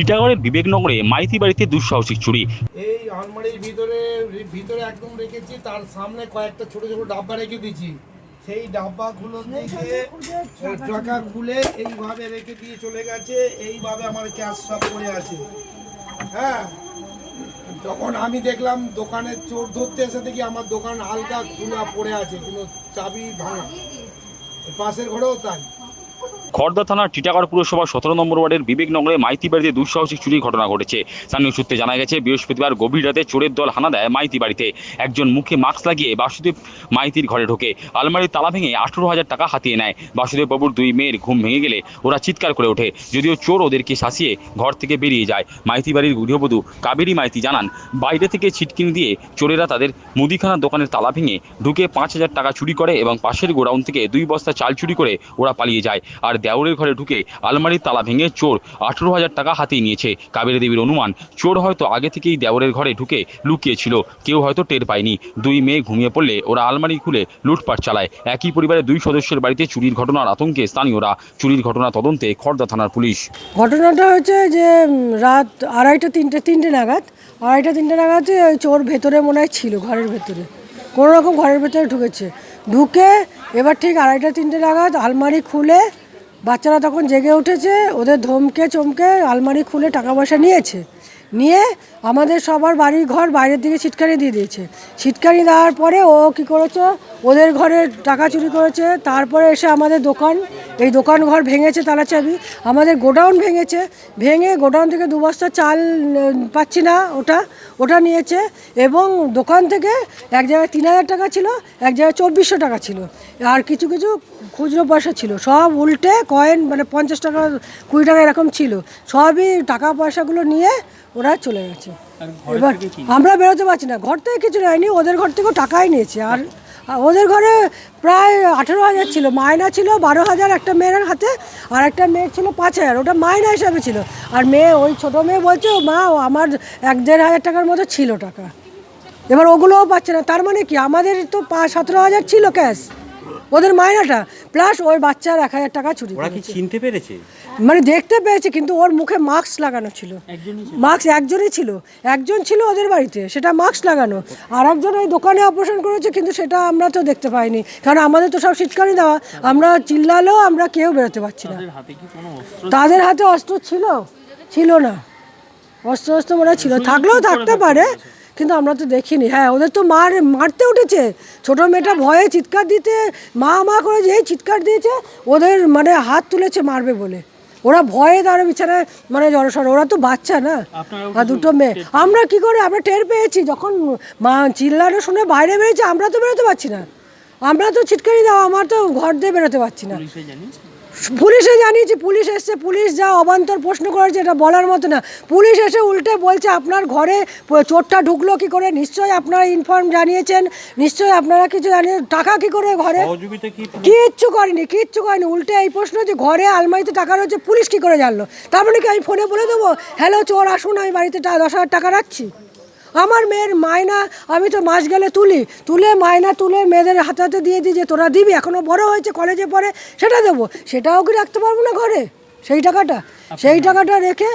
টিটাগড়ের বিবেকনগরে মাইতি বাড়িতে দুঃসাহসিক চুরি। এই আলমারির ভিতরে ভিতরে একদম রেখেছি তার সামনে কয়েকটা ছোট ছোট ডাব্বা রেখে দিয়েছি। সেই ডাব্বাগুলো থেকে টাকা খুলে এইভাবে রেখে দিয়ে চলে গেছে এইভাবে আমার ক্যাশ সব পড়ে আছে। হ্যাঁ? যখন আমি দেখলাম দোকানে চোর ধরতে এসে দেখি আমার দোকান হালকা খোলা পড়ে আছে কিন্তু চাবি ভাঙা। পাশের ঘরেও তাই। খড়দা থানার টিটাগড় পুরসভার সতেরো নম্বর ওয়ার্ডের বিবেকনগরে মাইতি বাড়িতে দুঃসাহসিক চুরির ঘটনা ঘটেছে। স্থানীয় সূত্রে জানা গেছে, বৃহস্পতিবার গভীর রাতে চোরের দল হানা দেয় মাইতি বাড়িতে। একজন মুখে মাস্ক লাগিয়ে বাসুদেব মাইতির ঘরে ঢোকে। আলমারির তালা ভেঙে আঠেরো হাজার টাকা হাতিয়ে নেয়। বাসুদেব বাবুর দুই মেয়ের ঘুম ভেঙে গেলে ওরা চিৎকার করে ওঠে। যদিও চোর ওদেরকে শাসিয়ে ঘর থেকে বেরিয়ে যায়। মাইতি বাড়ির গৃহবধূ কাবেরী মাইতি জানান, বাইরে থেকে ছিটকিনি দিয়ে চোরেরা তাদের মুদিখানার দোকানের তালা ভেঙে ঢুকে পাঁচ হাজার টাকা চুরি করে এবং পাশের গোডাউন থেকে দুই বস্তা চাল চুরি করে ওরা পালিয়ে যায়। আর দেওরের ঘরে ঢুকে আলমারির তালা ভেঙে চোর আঠেরো হাজার টাকা হাতিয়ে নিয়েছে। কাবেরী দেবীর অনুমান, চোর হয়তো আগে থেকেই দেওরের ঘরে ঢুকে লুকিয়েছিল, কেউ হয়তো টের পায়নি। দুই মেয়ে ঘুমিয়ে পড়লে ওরা আলমারি খুলে লুটপাট চালায়। একই পরিবারের দুই সদস্যের বাড়িতে চুরির ঘটনার আতঙ্কে স্থানীয়রা চুরির ঘটনা তদন্তে খড়দা থানার পুলিশ। ঘটনাটা হচ্ছে যে রাত আড়াইটা তিনটে তিনটে নাগাদ। আড়াইটা, তিনটে নাগাদ চোর ভেতরে মনে হয় ছিল, ঘরের ভেতরে। কোনো রকম ঘরের ভেতরে ঢুকেছে। ঢুকে এবার ঠিক আড়াইটা, তিনটে নাগাদ আলমারি খুলে বাচ্চারা তখন জেগে উঠেছে, ওদের ধমকে চমকে আলমারি খুলে টাকা পয়সা নিয়েছে। নিয়ে আমাদের সবার বাড়ির ঘর বাইরের দিকে ছিটকানি দিয়ে দিয়েছে। ছিটকানি দেওয়ার পরে ও কি করেছে? ওদের ঘরে টাকা চুরি করেছে, তারপরে এসে আমাদের দোকান, এই দোকান ঘর ভেঙেছে তালা চাবি। আমাদের গোডাউন ভেঙেছে, ভেঙে গোডাউন থেকে দু বস্তা চাল পাচ্ছি না ওটা ওটা নিয়েছে এবং দোকান থেকে এক জায়গায় তিন হাজার টাকা ছিল, এক জায়গায় চব্বিশশো টাকা ছিল। আর কিছু কিছু খুচরো পয়সা ছিল। সব উল্টে কয়েন মানে পঞ্চাশ টাকা কুড়ি টাকা এরকম ছিল। সবই টাকা পয়সাগুলো নিয়ে ওরা চলে গেছে। এবার আমরা বেরোতে পারছি না। ঘর থেকে কিছু নেয়নি ওদের ঘর থেকেও টাকাই নিয়েছে। আর ওদের ঘরে প্রায় আঠেরো হাজার ছিল। মায়না ছিল বারো হাজার একটা মেয়ের হাতে আর একটা মেয়ের ছিল পাঁচ হাজার। ওটা মায়না হিসাবে ছিল। আর মেয়ে ওই ছোটো মেয়ে বলছে মা আমার এক দেড় হাজার টাকার মতো ছিল টাকা। এবার ওগুলোও পাচ্ছে না। তার মানে কি? আমাদের তো পাঁচ সতেরো হাজার ছিল ক্যাশ। ওদের মায়নাটা প্লাস ওই বাচ্চার এক হাজার টাকা চুরি ওরা কি চিনতে পেরেছে? মানে দেখতে পেয়েছে কিন্তু ওর মুখে মাস্ক লাগানো ছিল। মাস্ক একজনই ছিল। একজন ছিল ওদের বাড়িতে সেটা মাস্ক লাগানো। আর একজন ওই দোকানে অপারেশন করেছে কিন্তু সেটা আমরা তো দেখতে পাইনি। কারণ আমাদের তো সব শীতকানি দেওয়া। আমরা চিল্লালেও আমরা কেউ বেরোতে পারছি না। তাদের হাতে অস্ত্র ছিল? ছিল? না। অস্ত্র অস্ত্র মনে ছিল। থাকলেও থাকতে পারে। কিন্তু আমরা তো দেখিনি। হ্যাঁ ওদের তো মার মারতে উঠেছে। ছোটো মেয়েটা ভয়ে চিৎকার দিতে মা মা করে যেই চিৎকার দিয়েছে ওদের মানে হাত তুলেছে মারবে বলে। ওরা ভয়ে তারা বিছানায় মানে জড়সড় ওরা তো বাচ্চা না। আর দুটো মেয়ে। আমরা কি করে আমরা টের পেয়েছি যখন মা চিল্লানো শুনে বাইরে বেরিয়েছে আমরা তো বেরোতে পারছি না। আমরা তো ছিটকারি দাও আমার তো ঘর দিয়ে বেরোতে পারছি না। পুলিশে জানিয়েছি পুলিশ এসছে পুলিশ যা অবান্তর প্রশ্ন করেছে এটা বলার মতো না। পুলিশ এসে উল্টে বলছে আপনার ঘরে চোরটা ঢুকলো কি করে? নিশ্চয়ই আপনারা ইনফর্ম জানিয়েছেন নিশ্চয়ই আপনারা কিছু জানিয়ে টাকা কি করে ঘরে? কিচ্ছু করেনি কিচ্ছু করেনি। উল্টে এই প্রশ্ন যে ঘরে আলমারিতে টাকা রয়েছে পুলিশ কি করে জানলো? তার মানে কি আমি ফোনে বলে দেবো হ্যালো চোর আসুন আমি বাড়িতে দশ হাজার টাকা রাখছি। আমার মেয়ের মায়না আমি তো মাস গেলে তুলি তুলে মায়না তুলে মেয়েদের হাতে হাতে দিয়ে দিই যে তোরা দিবি এখনও বড় হয়েছে কলেজে পড়ে সেটা দেবো। সেটাও কি রাখতে পারব না ঘরে? সেই টাকাটা সেই টাকাটা রেখে